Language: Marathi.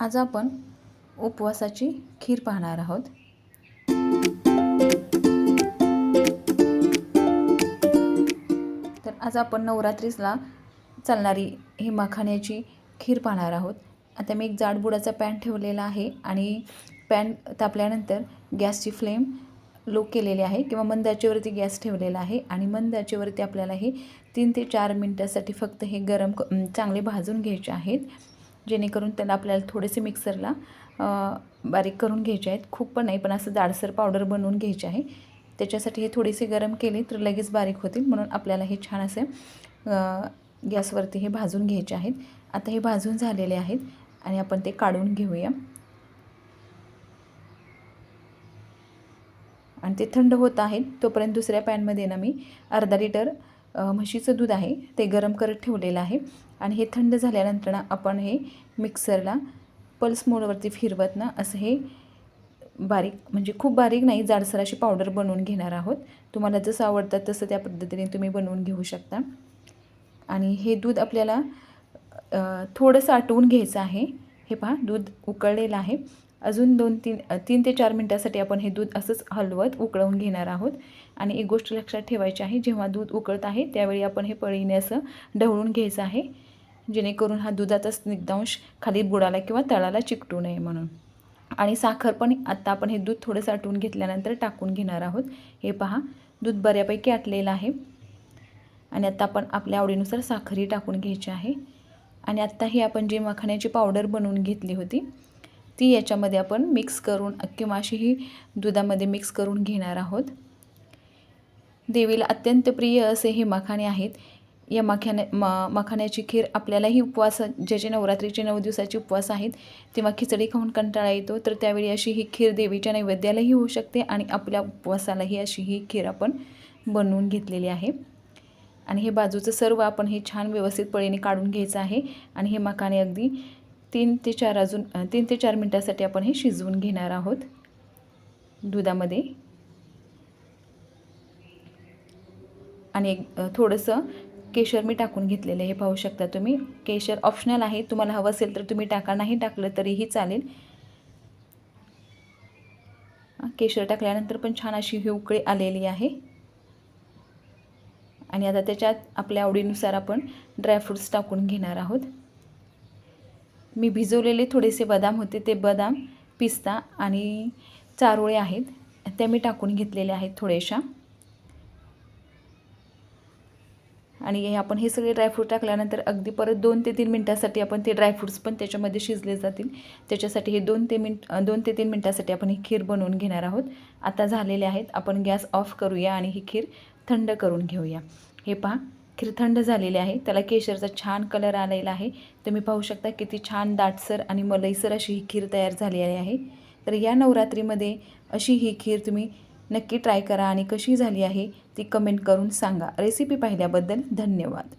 आज आपण उपवासाची खीर पाहणार आहोत. तर आज आपण नवरात्रीला चालणारी ही मखाण्याची खीर पाहणार आहोत. आता मी एक जाडबुडाचा पॅन ठेवलेला आहे आणि पॅन तापल्यानंतर गॅसची फ्लेम लो केलेली आहे किंवा मंदाचेवरती गॅस ठेवलेला आहे आणि मंदाचेवरती आपल्याला हे तीन ते चार मिनटासाठी फक्त हे गरम क चांगले भाजून घ्यायचे आहेत. जेणेकरून त्याला आपल्याला थोडेसे मिक्सरला बारीक करून घ्यायचे आहेत. खूप पण नाही पण असं जाडसर पावडर बनवून घ्यायचे आहे. त्याच्यासाठी हे थोडेसे गरम केले तर लगेच बारीक होतील. म्हणून आपल्याला हे छान असे गॅसवरती हे भाजून घ्यायचे आहेत. आता हे भाजून झालेले आहेत आणि आपण ते काढून घेऊया. आणि ते थंड होत आहेत तोपर्यंत दुसऱ्या पॅनमध्ये ना मी अर्धा लिटर म्हशीचं दूध आहे ते गरम करत ठेवलेलं आहे आणि हे थंड झाल्यानंतर ना आपण हे मिक्सरला पल्स मोडवरती फिरवत ना असं हे बारीक म्हणजे खूप बारीक नाही जाडसर अशी पावडर बनवून घेणार आहोत. तुम्हाला जसं आवडतं तसं त्या पद्धतीने तुम्ही बनवून घेऊ शकता. आणि हे दूध आपल्याला थोडंसं आटवून घ्यायचं आहे. हे पहा दूध उकळलेलं आहे. अजून दोन तीन तीन ते चार मिनटासाठी आपण हे दूध असंच हलवत उकळवून घेणार आहोत. आणि एक गोष्ट लक्षात ठेवायची आहे जेव्हा दूध उकळत आहे त्यावेळी आपण हे पळीने असं ढवळून घ्यायचं आहे जेणेकरून हा दुधाचा स्निग्धांश खाली बुडाला किंवा तळाला चिकटू नये म्हणून. आणि साखर पण आत्ता आपण हे दूध थोडं साठवून घेतल्यानंतर टाकून घेणार आहोत. हे पहा दूध बऱ्यापैकी आटलेलं आहे. आणि आत्ता आपण आपल्या आवडीनुसार साखरही टाकून घ्यायची आहे. आणि आत्ता ही आपण जी मखाण्याची पावडर बनवून घेतली होती ती याच्यामध्ये आपण मिक्स करून किंवा अशी ही दुधामध्ये मिक्स करून घेणार आहोत. देवीला अत्यंत प्रिय असे हे मखाणे आहेत. या मखाने म मखाण्याची खीर आपल्यालाही उपवास ज्याचे नवरात्रीचे नऊ दिवसाचे उपवास आहेत तेव्हा खिचडी खाऊन कंटाळा येतो. तर त्यावेळी अशी ही खीर देवीच्या नैवेद्यालाही होऊ शकते आणि आपल्या उपवासालाही अशी ही खीर आपण बनवून घेतलेली आहे. आणि हे बाजूचं सर्व आपण हे छान व्यवस्थित पळीने काढून घ्यायचं आहे. आणि हे मखाने अगदी तीन ते चार अजून तीन ते चार मिनटासाठी आपण हे शिजवून घेणार आहोत. दुधामध्ये. आणि एक थोडंसं केशर मी टाकून घेतलेलं हे पाहू शकता तुम्ही. केशर ऑप्शनल आहे तुम्हाला हवं असेल तर तुम्ही टाका नाही टाकलं तरीही चालेल. केशर टाकल्यानंतर पण छान अशी ही उकळी आलेली आहे. आणि आता त्याच्यात आपल्या आवडीनुसार आपण ड्रायफ्रूट्स टाकून घेणार आहोत. मी भिजवलेले थोडेसे बदाम होते ते बदाम पिस्ता आणि चारोळे आहेत. त्या मी टाकून घेतलेल्या आहेत थोड्याशा. आणि आपण हे सगळे ड्रायफ्रूट टाकल्यानंतर अगदी परत दोन ते तीन मिनटासाठी आपण ते ड्रायफ्रूट्स पण त्याच्यामध्ये शिजले जातील. त्याच्यासाठी हे दोन ते मिनट दोन ते तीन मिनटासाठी आपण ही खीर बनवून घेणार आहोत. आता झालेले आहेत. आपण गॅस ऑफ करूया आणि ही खीर थंड करून घेऊया. हे पहा. खीर थंड झालेली आहे. त्याला केशरचा छान कलर आलेला आहे. तुम्ही पाहू शकता किती छान दाटसर आणि मलईसर अशी ही खीर तयार झालेली आहे. तर या नवरात्रीमध्ये अशी ही खीर तुम्ही नक्की ट्राय करा आणि कशी झाली आहे ती कमेंट करून सांगा. रेसिपी पाहिल्याबद्दल धन्यवाद.